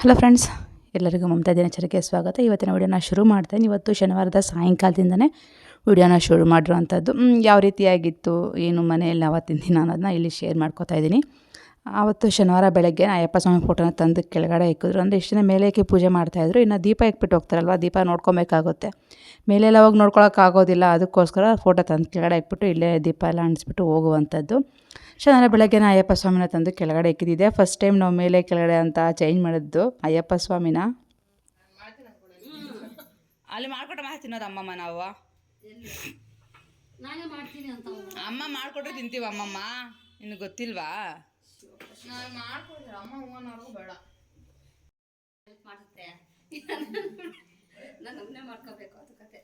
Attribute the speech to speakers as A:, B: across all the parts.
A: Hello friends ಎಲ್ಲರಿಗೂ ಮಮತಾ ದಿನಚರಿಗೆ ಸ್ವಾಗತ. ಇವತ್ತಿನ ವಿಡಿಯೋನ ಶುರು ಮಾಡ್ತೇನೆ. ಇವತ್ತು ಶನಿವಾರದ ಸಾಯಂಕಾಲದಿಂದನೇ ವಿಡಿಯೋನ ಶುರು ಮಾಡಿರೋವಂಥದ್ದು ಯಾವ ರೀತಿಯಾಗಿತ್ತು, ಏನು ಮನೆಯಲ್ಲಿ ಅವತ್ತಿನ ದಿನ ಅನ್ನೋದನ್ನ ಇಲ್ಲಿ ಶೇರ್ ಮಾಡ್ಕೋತಾ ಇದ್ದೀನಿ. ಆವತ್ತು ಶನಿವಾರ ಬೆಳಗ್ಗೆ ಅಯ್ಯಪ್ಪ ಸ್ವಾಮಿ ಫೋಟೋನ ತಂದು ಕೆಳಗಡೆ ಇಕ್ಕಿದ್ರು. ಅಂದರೆ ದಿನ ಮೇಲೆ ಇಕ್ಕಿ ಪೂಜೆ ಮಾಡ್ತಾಯಿದ್ರು ಇನ್ನು ದೀಪ ಇಕ್ಬಿಟ್ಟು ಹೋಗ್ತಾರಲ್ವ, ದೀಪ ನೋಡ್ಕೊಬೇಕಾಗುತ್ತೆ. ಮೇಲೆಲ್ಲ ಹೋಗಿ ನೋಡ್ಕೊಳಕ್ಕಾಗೋದಿಲ್ಲ ಅದಕ್ಕೋಸ್ಕರ ಫೋಟೋ ತಂದು ಕೆಳಗಡೆ ಇಕ್ಬಿಟ್ಟು ಇಲ್ಲೇ ದೀಪ ಎಲ್ಲ ಅಂಟಿಸ್ಬಿಟ್ಟು ಹೋಗುವಂಥದ್ದು ಶನಿವಾರ ಬೆಳಗ್ಗೆನ ಅಯ್ಯಪ್ಪ ಸ್ವಾಮಿನ ತಂದು ಕೆಳಗಡೆ ಇಕ್ಕಿದ್ದೆ. ಫಸ್ಟ್ ಟೈಮ್ ನಾವು ಮೇಲೆ ಕೆಳಗಡೆ ಅಂತ ಚೇಂಜ್ ಮಾಡಿದ್ದು. ಅಯ್ಯಪ್ಪ ಸ್ವಾಮಿನ. ಅಲ್ಲಿ ಮಾಡ್ಕೊಟ್ಟ ತಿನ್ನೋದು ಅಮ್ಮಮ್ಮ ನಾವು.
B: ನಾನೇ ಮಾಡ್ತೀನಿ ಅಂತ ಅವ್ನು.
A: ಅಮ್ಮ ಮಾಡ್ಕೊಟ್ರೆ ತಿಂತೀವಿ ಅಮ್ಮಮ್ಮ? ನಿನಗೆ ಗೊತ್ತಿಲ್ವಾ?
B: ಹೆಲ್ಪ್ ಮಾಡುತ್ತೆ. ನಾನು ಒಬ್ಬನೇ ಮಾಡ್ಕೋಬೇಕು ಅದು ಕತೆ.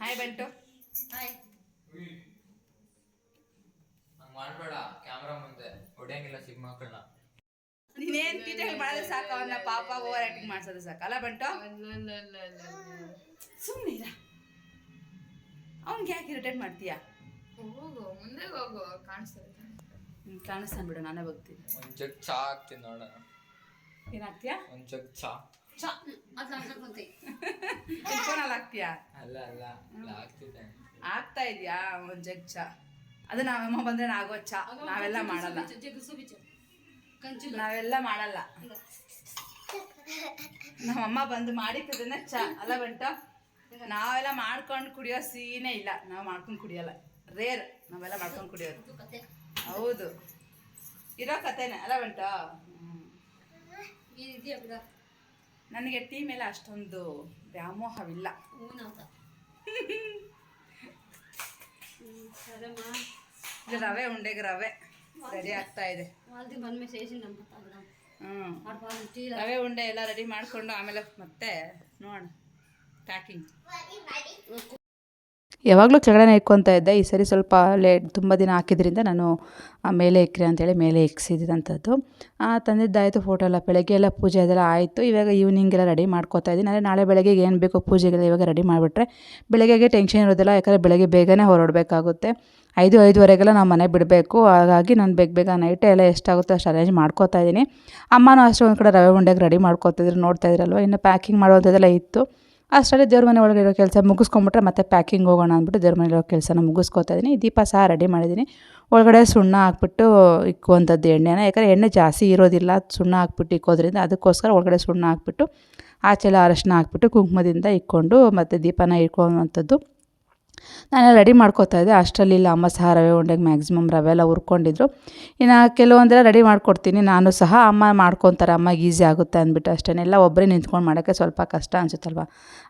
A: ಹಾಯ್ ಬಂಟು.
B: ಹಾಯ್
C: ಮಾಡ್ಬೇಡ ಕ್ಯಾಮ್ರಾ ಮುಂದೆ. ಹೊಡೆಯಂಗಿಲ್ಲ ಚಿಕ್ಕ ಮಕ್ಕಳನ್ನ
A: ನೀನೇನ್ ತೀಟಗಳು ಮಾಡಿದ್ರೆ ಸಾಕು ಅವನ್ನ ಪಾಪ ಓವರ್ ಆಕ್ಟಿಂಗ್ ಮಾಡ್ಸೋದು ಸಾಕು. ಅಲ್ಲ ಬಂಟು? ಸುಮ್ಮನೆ ಅವ್ನಿಗೆ ಯಾಕೆ ಇರಿಟೇಟ್ ಮಾಡ್ತೀಯಾ?
D: ಹೋಗು ಮುಂದೆ ಹೋಗು ಕಾಣಿಸ್ತದೆ
A: ಕಾಣಿಸ್ತಾನೆ ಬಿಡು ನಾನೇ ಬಗ್ತೀನಿ
C: ಒಂದ್ ಜಗ್ ಚಾ ಹಾಕ್ತೀನಿ ನೋಡೋಣ.
A: ಏನಾಗ್ತೀಯಾ?
C: ಒಂದ್ ಜಗ್ ಚಾ.
B: ಅದು ಹಾಕೊಂತಿ
A: ಫೋನಲ್ಲಿ ಹಾಕ್ತೀಯಾ?
C: ಅಲ್ಲ ಅಲ್ಲ ಹಾಕ್ತಿದ್ದೆ.
A: ಆಗ್ತಾ ಇದೆಯಾ? ಒಂದು ಜಗ್ ಚಾ. ಅದು ನಾವಮ್ಮ ಬಂದ್ರೆ ನಾಗೋಚ್ಚ. ನಾವೆಲ್ಲ ಮಾಡಲ್ಲ. ನಾವೆಲ್ಲ ಮಾಡಲ್ಲ. ನಮ್ಮಮ್ಮ ಬಂದು ಮಾಡಿದ್ದನ್ನ ಚ ಅಲ್ಲ ಬಂಟ? ನಾವೆಲ್ಲ ಮಾಡ್ಕೊಂಡು ಕುಡಿಯೋ ಸೀನೇ ಇಲ್ಲ. ನಾವು ಮಾಡ್ಕೊಂಡು ಕುಡಿಯಲ್ಲ. ರೇರ್ ನಾವೆಲ್ಲ ಮಾಡ್ಕೊಂಡು ಕುಡಿಯೋದು. ಹೌದು. ಇರೋ ಕತೆನೆ. ಅಲ್ಲ ಬಂಟ? ನನಗೆ ಟೀ ಮೇಲೆ ಅಷ್ಟೊಂದು ವ್ಯಾಮೋಹವಿಲ್ಲ. ರವೆ ಉಂಡೆಗೆ ರವೆ ರೆಡಿ ಆಗ್ತಾ ಇದೆ. ಹ್ಞೂ ರವೆ ಉಂಡೆ ಎಲ್ಲ ರೆಡಿ ಮಾಡಿಕೊಂಡು ಆಮೇಲೆ ಮತ್ತೆ ನೋಡೋಣ. ಪ್ಯಾಕಿಂಗ್. ಯಾವಾಗಲೂ ಕೆಳಗಡೆ ಇಕ್ಕೊತಾ ಇದ್ದೆ. ಈ ಸರಿ ಸ್ವಲ್ಪ ಲೇಟ್ ತುಂಬ ದಿನ ಹಾಕಿದ್ರಿಂದ ನಾನು ಮೇಲೆ ಇಕ್ಕಿರಿ ಅಂತೇಳಿ ಮೇಲೆ ಇಕ್ಸಿದಂಥದ್ದು ತಂದಿದ್ದಾಯಿತು ಫೋಟೋ ಎಲ್ಲ. ಬೆಳಗ್ಗೆ ಎಲ್ಲ ಪೂಜೆ ಅದೆಲ್ಲ ಆಯಿತು. ಇವಾಗ ಈವ್ನಿಂಗ್ ಎಲ್ಲ ರೆಡಿ ಮಾಡ್ಕೋತಾ ಇದ್ದೀನಿ. ಅಂದರೆ ನಾಳೆ ಬೆಳಗ್ಗೆ ಏನು ಬೇಕೋ ಪೂಜೆಗೆಲ್ಲ ಇವಾಗ ರೆಡಿ ಮಾಡಿಬಿಟ್ರೆ ಬೆಳಗ್ಗೆಗೆ ಟೆನ್ಷನ್ ಇರೋದಿಲ್ಲ. ಯಾಕಂದರೆ ಬೆಳಗ್ಗೆ ಬೇಗನೆ ಹೊರಡಬೇಕಾಗುತ್ತೆ. ಐದು, ಐದುವರೆಗೆಲ್ಲ ನಾವು ಮನೆ ಬಿಡಬೇಕು. ಹಾಗಾಗಿ ನಾನು ಬೇಗ ಬೇಗ ನೈಟ್ ಎಲ್ಲ ಎಷ್ಟಾಗುತ್ತೋ ಅಷ್ಟು ಅರೇಂಜ್ ಮಾಡ್ಕೋತಾ ಇದ್ದೀನಿ. ಅಮ್ಮನೂ ಅಷ್ಟೇ ಒಂದು ಕಡೆ ರವೆ ಉಂಡೆಗೆ ರೆಡಿ ಮಾಡ್ಕೋತಿದ್ರು. ನೋಡ್ತಾ ಇದ್ರಲ್ವ? ಇನ್ನು ಪ್ಯಾಕಿಂಗ್ ಮಾಡುವಂಥದ್ದೆಲ್ಲ ಇತ್ತು. ಅಷ್ಟರಲ್ಲಿ ದೇವ್ರ ಮನೆ ಒಳಗೆ ಇರೋ ಕೆಲಸ ಮುಗಿಸ್ಕೊಂಬಿಟ್ರೆ ಮತ್ತೆ ಪ್ಯಾಕಿಂಗ್ ಹೋಗೋಣ ಅಂದ್ಬಿಟ್ಟು ದೇವ್ರ ಮನೆ ಇರೋ ಕೆಲಸನ ಮುಗಿಸ್ಕೊತಾ ಇದ್ದೀನಿ ದೀಪ ಸಹ ರೆಡಿ ಮಾಡಿದ್ದೀನಿ ಒಳಗಡೆ ಸುಣ್ಣ ಹಾಕ್ಬಿಟ್ಟು ಇಕ್ಕುವಂಥದ್ದು ಎಣ್ಣೆನ. ಯಾಕಂದರೆ ಎಣ್ಣೆ ಜಾಸ್ತಿ ಇರೋದಿಲ್ಲ, ಸುಣ್ಣ ಹಾಕ್ಬಿಟ್ಟು ಇಕ್ಕೋದ್ರಿಂದ ಅದಕ್ಕೋಸ್ಕರ ಒಳಗಡೆ ಸುಣ್ಣ ಹಾಕ್ಬಿಟ್ಟು ಆಚೆಲ್ಲ ಅರಶಿನ ಹಾಕ್ಬಿಟ್ಟು ಕುಂಕುಮದಿಂದ ಇಕ್ಕೊಂಡು ಮತ್ತು ದೀಪನ ಇಟ್ಕೊಳ್ಳುವಂಥದ್ದು ನಾನೆಲ್ಲ ರೆಡಿ ಮಾಡ್ಕೋತಾ ಇದ್ದೆ. ಅಷ್ಟರಲ್ಲಿ ಇಲ್ಲ ಅಮ್ಮ ಸಹ ರವೆ ಉಂಡೆಗೆ ಮ್ಯಾಕ್ಸಿಮಮ್ ರವೆ ಎಲ್ಲ ಹುರ್ಕೊಂಡಿದ್ರು. ಇನ್ನು ಕೆಲವೊಂದೆಲ್ಲ ರೆಡಿ ಮಾಡ್ಕೊಡ್ತೀನಿ. ನಾನು ಸಹ ಅಮ್ಮ ಮಾಡ್ಕೊತಾರೆ ಅಮ್ಮಗೆ ಈಸಿ ಆಗುತ್ತೆ ಅಂದ್ಬಿಟ್ಟು ಅಷ್ಟೇ. ಎಲ್ಲ ಒಬ್ಬರೇ ನಿಂತ್ಕೊಂಡು ಮಾಡೋಕ್ಕೆ ಸ್ವಲ್ಪ ಕಷ್ಟ ಅನಿಸುತ್ತಲ್ವ?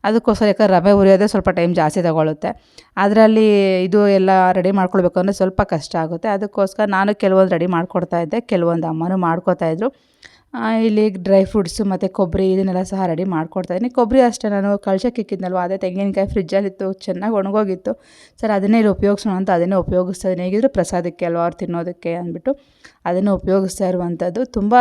A: ಅದಕ್ಕೋಸ್ಕರ ಯಾಕಂದ್ರೆ ರವೆ ಉರಿಯೋದೇ ಸ್ವಲ್ಪ ಟೈಮ್ ಜಾಸ್ತಿ ತಗೊಳುತ್ತೆ. ಅದರಲ್ಲಿ ಇದು ಎಲ್ಲ ರೆಡಿ ಮಾಡ್ಕೊಳ್ಬೇಕು ಅಂದರೆ ಸ್ವಲ್ಪ ಕಷ್ಟ ಆಗುತ್ತೆ. ಅದಕ್ಕೋಸ್ಕರ ನಾನು ಕೆಲವೊಂದು ರೆಡಿ ಮಾಡ್ಕೊಡ್ತಾ ಇದ್ದೆ. ಕೆಲವೊಂದು ಅಮ್ಮನೂ ಮಾಡ್ಕೋತಾ ಇದ್ರು. ಆ, ಇಲ್ಲಿ ಡ್ರೈ ಫ್ರೂಟ್ಸು ಮತ್ತು ಕೊಬ್ಬರಿ ಇದನ್ನೆಲ್ಲ ಸಹ ರೆಡಿ ಮಾಡ್ಕೊಡ್ತಾಯಿದ್ದೀನಿ ಕೊಬ್ಬರಿ ಅಷ್ಟೇ, ನಾನು ಕಳ್ಸಕ್ಕೆ ಇಕ್ಕಿದ್ನಲ್ವ, ಅದೇ ತೆಂಗಿನಕಾಯಿ ಫ್ರಿಜ್ಜಲ್ಲಿತ್ತು ಚೆನ್ನಾಗಿ ಒಣಗೋಗಿತ್ತು. ಸರ್, ಅದನ್ನೇ ಇಲ್ಲಿ ಉಪಯೋಗಿಸೋಣ ಅಂತ ಅದನ್ನೇ ಉಪಯೋಗಿಸ್ತಾ ಇದ್ದೀನಿ. ಹೇಗಿದ್ರು ಪ್ರಸಾದಕ್ಕೆ ಅಲ್ವಾ ಅವ್ರು ತಿನ್ನೋದಕ್ಕೆ ಅಂದ್ಬಿಟ್ಟು ಅದನ್ನು ಉಪಯೋಗಿಸ್ತಾ ಇರುವಂಥದ್ದು. ತುಂಬ,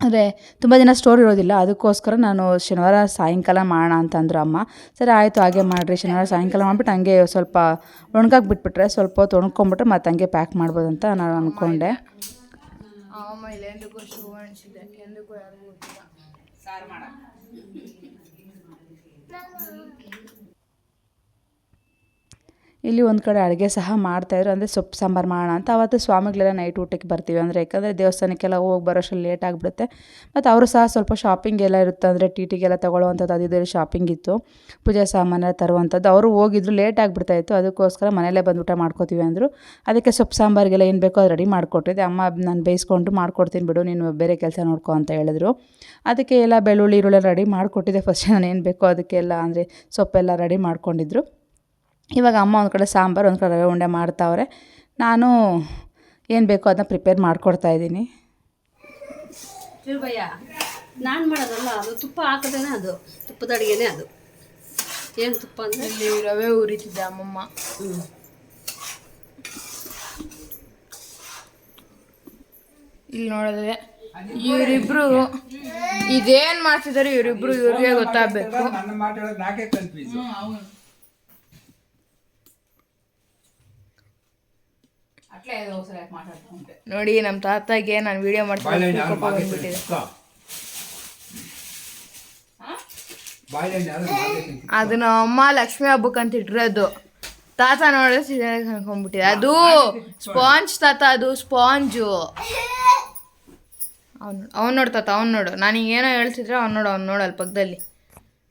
A: ಅಂದರೆ ತುಂಬ ದಿನ ಸ್ಟೋರ್ ಇರೋದಿಲ್ಲ, ಅದಕ್ಕೋಸ್ಕರ ನಾನು ಶನಿವಾರ ಸಾಯಂಕಾಲ ಮಾಡೋಣ ಅಂತಂದ್ರು ಅಮ್ಮ. ಸರಿ, ಆಯಿತು, ಹಾಗೆ ಮಾಡಿರಿ. ಶನಿವಾರ ಸಾಯಂಕಾಲ ಮಾಡಿಬಿಟ್ಟು ಹಂಗೆ ಸ್ವಲ್ಪ ಒಣಗಾಕ್ಬಿಟ್ಬಿಟ್ರೆ ಸ್ವಲ್ಪ ಹೊತ್ತು ಒಣ್ಕೊಂಬಿಟ್ರೆ ಮತ್ತೆ ಹಂಗೆ ಪ್ಯಾಕ್ ಮಾಡ್ಬೋದು ಅಂತ ನಾನು ಅಂದ್ಕೊಂಡೆ
D: ಅಮ್ಮ ಇಲ್ಲ ಎಂದಕ್ಕೂ ಶೂ ಅಣಿಸಿದೆ ಎಂದಕ್ಕೂ ಯಾರಿಗೂ ಗೊತ್ತಿಲ್ಲ
A: ಸಾರು ಮಾಡ ಇಲ್ಲಿ ಒಂದು ಕಡೆ ಅಡುಗೆ ಸಹ ಮಾಡ್ತಾಯಿದ್ರು ಅಂದರೆ ಸೊಪ್ಪು ಸಾಂಬಾರು ಮಾಡೋಣ ಅಂತ. ಅವತ್ತು ಸ್ವಾಮಿಗಳೆಲ್ಲ ನೈಟ್ ಊಟಕ್ಕೆ ಬರ್ತೀವಿ. ಅಂದರೆ ಯಾಕಂದರೆ ದೇವಸ್ಥಾನಕ್ಕೆಲ್ಲ ಹೋಗಿ ಬರೋಷ್ಟರಲ್ಲಿ ಲೇಟ್ ಆಗಿಬಿಡುತ್ತೆ. ಮತ್ತು ಅವರು ಸಹ ಸ್ವಲ್ಪ ಶಾಪಿಂಗ್ ಎಲ್ಲ ಇರುತ್ತೆ. ಅಂದರೆ ಟಿ ಟಿಗೆಲ್ಲ ತೊಗೊಳ್ಳುವಂಥದ್ದು ಅದು ಶಾಪಿಂಗ್ ಇತ್ತು. ಪೂಜೆ ಸಾಮಾನೆಲ್ಲ ತರುವಂಥದ್ದು ಅವರು ಹೋಗಿದ್ರು ಲೇಟ್ ಆಗಿಬಿಡ್ತಾಯಿತ್ತು ಅದಕ್ಕೋಸ್ಕರ ಮನೆಯಲ್ಲೇ ಬಂದು ಊಟ ಮಾಡ್ಕೋತೀವಿ ಅಂದರು. ಅದಕ್ಕೆ ಸೊಪ್ಪು ಸಾಂಬಾರಿಗೆಲ್ಲ ಏನು ಬೇಕೋ ಅದು ರೆಡಿ ಮಾಡಿಕೊಟ್ಟಿದ್ದೆ. ಅಮ್ಮ, ನಾನು ಬೇಯಿಸ್ಕೊಂಡು ಮಾಡ್ಕೊಡ್ತೀನಿ ಬಿಡು, ನೀನು ಬೇರೆ ಕೆಲಸ ನೋಡ್ಕೊ ಅಂತ ಹೇಳಿದ್ರು. ಅದಕ್ಕೆ ಎಲ್ಲ ಬೆಳ್ಳುಳ್ಳಿ, ಈರುಳ್ಳಿ ರೆಡಿ ಮಾಡಿಕೊಟ್ಟಿದ್ದೆ. ಫಸ್ಟ್ ನಾನು ಏನು ಬೇಕೋ ಅದಕ್ಕೆಲ್ಲ, ಅಂದರೆ ಸೊಪ್ಪೆಲ್ಲ ರೆಡಿ ಮಾಡ್ಕೊಂಡಿದ್ರು. ಇವಾಗ ಅಮ್ಮ ಒಂದು ಕಡೆ ಸಾಂಬಾರು ಒಂದು ಕಡೆ ರವೆ ಉಂಡೆ ಮಾಡ್ತಾವ್ರೆ. ನಾನು ಏನು ಬೇಕೋ ಅದನ್ನ ಪ್ರಿಪೇರ್ ಮಾಡ್ಕೊಡ್ತಾ ಇದ್ದೀನಿ.
B: ನಾನು ಮಾಡೋದಲ್ಲ ಅದು ತುಪ್ಪ ಹಾಕದೇನೆ ಅದು. ತುಪ್ಪದ ಅಡುಗೆನೇ ಅದು. ಏನು ತುಪ್ಪ ಅಂದರೆ?
D: ಇಲ್ಲಿ ರವೆ ಉರಿತಿದ್ದೆ ಅಮ್ಮಮ್ಮ. ಇಲ್ಲಿ ನೋಡಿದ್ರೆ ಇವರಿಬ್ರು ಇದೇನು ಮಾಡ್ತಿದ್ದಾರೆ ಇವರಿಬ್ರು ಇವ್ರಿಗೆ ಗೊತ್ತಾಗ್ಬೇಕು. ನೋಡಿ ನಮ್ಮ ತಾತಗೆ ನಾನು ವಿಡಿಯೋ ಮಾಡ್ತೀನಿ ಅದು ನಮ್ಮ ಅಮ್ಮ ಲಕ್ಷ್ಮಿ ಹಬ್ಬಕ್ಕೆ ಅಂತ ಇಟ್ಟಿರೋದು. ತಾತ ನೋಡಿದ್ರೆ ಅನ್ಕೊಂಡ್ಬಿಟ್ಟಿದೆ. ಅದು ಸ್ಪಾಂಜ್ ತಾತ ಅದು ಸ್ಪಾಂಜು. ಅವ್ನು ಅವ್ನು ನೋಡ್ತಾತ ಅವ್ನು ನೋಡು. ನಾನು ಏನೋ ಹೇಳ್ತಿದ್ರೆ ಅವ್ನು ನೋಡು ಅವ್ನು ನೋಡಲ್ಲ ಪಕ್ಕದಲ್ಲಿ.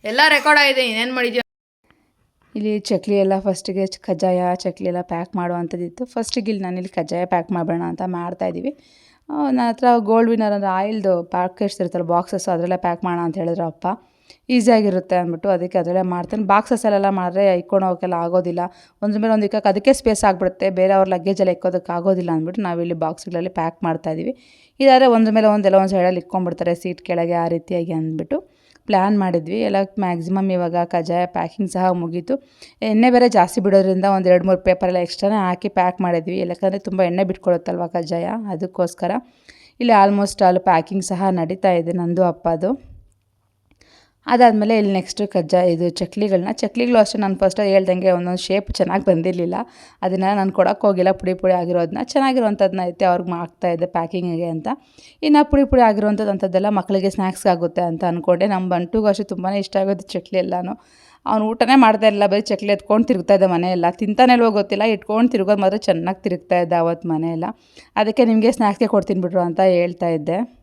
D: ಎಲ್ಲ ರೆಕಾರ್ಡ್ ಆಗಿದೆ ಇನ್ನೇನು ಮಾಡಿದ್ಯೋ
A: ಇಲ್ಲಿ ಚಕ್ಲಿ ಎಲ್ಲ ಫಸ್ಟಿಗೆ ಕಜ್ಜಾಯ, ಚಕ್ಲಿ ಎಲ್ಲ ಪ್ಯಾಕ್ ಮಾಡುವಂಥದ್ದಿತ್ತು. ಫಸ್ಟಿಗೆ ಇಲ್ಲಿ ನಾನಿಲ್ಲಿ ಕಜ್ಜಾಯ ಪ್ಯಾಕ್ ಮಾಡೋಣ ಅಂತ ಮಾಡ್ತಾಯಿದ್ದೀವಿ ನನ್ನ ಹತ್ರ ಗೋಲ್ಡ್ ವಿನ್ನರ್ ಅಂದರೆ ಆಯಿಲ್ದು ಪ್ಯಾಕೆಟ್ಸ್ ಇರುತ್ತಲ್ಲ ಬಾಕ್ಸಸ್ ಅದರಲ್ಲೇ ಪ್ಯಾಕ್ ಮಾಡೋಣ ಅಂತ ಹೇಳಿದ್ರು ಅಪ್ಪ. ಈಸಿಯಾಗಿರುತ್ತೆ ಅಂದ್ಬಿಟ್ಟು ಅದಕ್ಕೆ ಅದರಲ್ಲೇ ಮಾಡ್ತೇನೆ. ಬಾಕ್ಸಸ್ಸಲ್ಲೆಲ್ಲ ಮಾಡಿದ್ರೆ ಇಕ್ಕೊಂಡು ಹೋಗೋಕ್ಕೆಲ್ಲ ಆಗೋದಿಲ್ಲ. ಒಂದ್ರ ಮೇಲೆ ಒಂದು ಇಕ್ಕಕ್ಕೆ ಅದಕ್ಕೆ ಸ್ಪೇಸ್ ಆಗಿಬಿಡುತ್ತೆ. ಬೇರೆ ಅವ್ರ ಲಗೇಜೆಲ್ಲ ಇಕ್ಕೋದಕ್ಕೆ ಆಗೋದಿಲ್ಲ ಅಂದ್ಬಿಟ್ಟು ನಾವಿಲ್ಲಿ ಬಾಕ್ಸ್ಗಳಲ್ಲಿ ಪ್ಯಾಕ್ ಮಾಡ್ತಾಯಿದ್ದೀವಿ ಇದಾದರೆ ಒಂದ್ರ ಮೇಲೆ ಒಂದೆಲ್ಲ ಒಂದು ಸೈಡಲ್ಲಿ ಇಕ್ಕೊಂಡ್ಬಿಡ್ತಾರೆ ಸೀಟ್ ಕೆಳಗೆ ಆ ರೀತಿಯಾಗಿ ಅಂದ್ಬಿಟ್ಟು. ಪ್ಲ್ಯಾನ್ ಮಾಡಿದ್ವಿ. ಎಲ್ಲ ಮ್ಯಾಕ್ಸಿಮಮ್ ಇವಾಗ ಕಜಾಯ ಪ್ಯಾಕಿಂಗ್ ಸಹ ಮುಗೀತು. ಎಣ್ಣೆ ಬೇರೆ ಜಾಸ್ತಿ ಬಿಡೋದ್ರಿಂದ ಒಂದು ಎರಡು ಮೂರು ಪೇಪರೆಲ್ಲ ಎಕ್ಸ್ಟ್ರಾನೇ ಹಾಕಿ ಪ್ಯಾಕ್ ಮಾಡಿದ್ವಿ. ಯಾಕಂದರೆ ತುಂಬ ಎಣ್ಣೆ ಬಿಟ್ಕೊಳುತ್ತಲ್ವ ಕಜಾಯ ಅದಕ್ಕೋಸ್ಕರ. ಇಲ್ಲಿ ಆಲ್ಮೋಸ್ಟ್ ಆಲ್ ಪ್ಯಾಕಿಂಗ್ ಸಹ ನಡೀತಾ ಇದೆ ನಂದು ಅಪ್ಪದು. ಅದಾದಮೇಲೆ ಇಲ್ಲಿ ನೆಕ್ಸ್ಟು ಕಜ್ಜ, ಇದು ಚಕ್ಲಿಗಳನ್ನ ಚಕ್ಲಿಗಳು ಅಷ್ಟೇ ನಾನು ಫಸ್ಟ್ ಹೇಳ್ದಂಗೆ ಒಂದೊಂದು ಶೇಪ್ ಚೆನ್ನಾಗಿ ಬಂದಿರಲಿಲ್ಲ. ಅದನ್ನು ನಾನು ಕೊಡೋಕ್ಕೆ ಹೋಗಿಲ್ಲ. ಪುಡಿ ಪುಡಿ ಆಗಿರೋದನ್ನ ಚೆನ್ನಾಗಿರೋವಂಥದ್ದನ್ನ ಐತೆ. ಅವ್ರಿಗೆ ಮಾಡ್ತಾ ಇದ್ದೆ ಪ್ಯಾಕಿಂಗಿಗೆ ಅಂತ. ಇನ್ನು ಪುಡಿ ಪುಡಿ ಆಗಿರೋವಂಥದ್ದು ಅಂಥದ್ದೆಲ್ಲ ಮಕ್ಕಳಿಗೆ ಸ್ನ್ಯಾಕ್ಸ್ ಆಗುತ್ತೆ ಅಂತ ಅಂದ್ಕೊಂಡೆ ನಮ್ಮ ಬಂಟುಗೂ ಅಷ್ಟೇ ತುಂಬಾ ಇಷ್ಟ ಆಗೋದು ಚಕ್ಲಿ ಎಲ್ಲನೂ. ಅವ್ನು ಊಟನೇ ಮಾಡ್ತಾ ಇಲ್ಲ ಬರೀ ಚಕ್ಲಿ ಎತ್ಕೊಂಡು ತಿರುಗ್ತಾ ಇದ್ದ ಮನೆಯೆಲ್ಲ. ತಿಂತಾನೆ ಇಲ್ವೋ ಗೊತ್ತಿಲ್ಲ. ಇಟ್ಕೊಂಡು ತಿರುಗೋದು ಮಾತ್ರ ಚೆನ್ನಾಗಿ ತಿರುಗ್ತಾ ಇದ್ದ ಅವತ್ತು ಮನೆಯೆಲ್ಲ. ಅದಕ್ಕೆ ನಿಮಗೆ ಸ್ನ್ಯಾಕ್ಸ್ಗೆ ಕೊಡ್ತೀನಿ ಬಿಡ್ರು ಅಂತ ಹೇಳ್ತಾ ಇದ್ದೆ.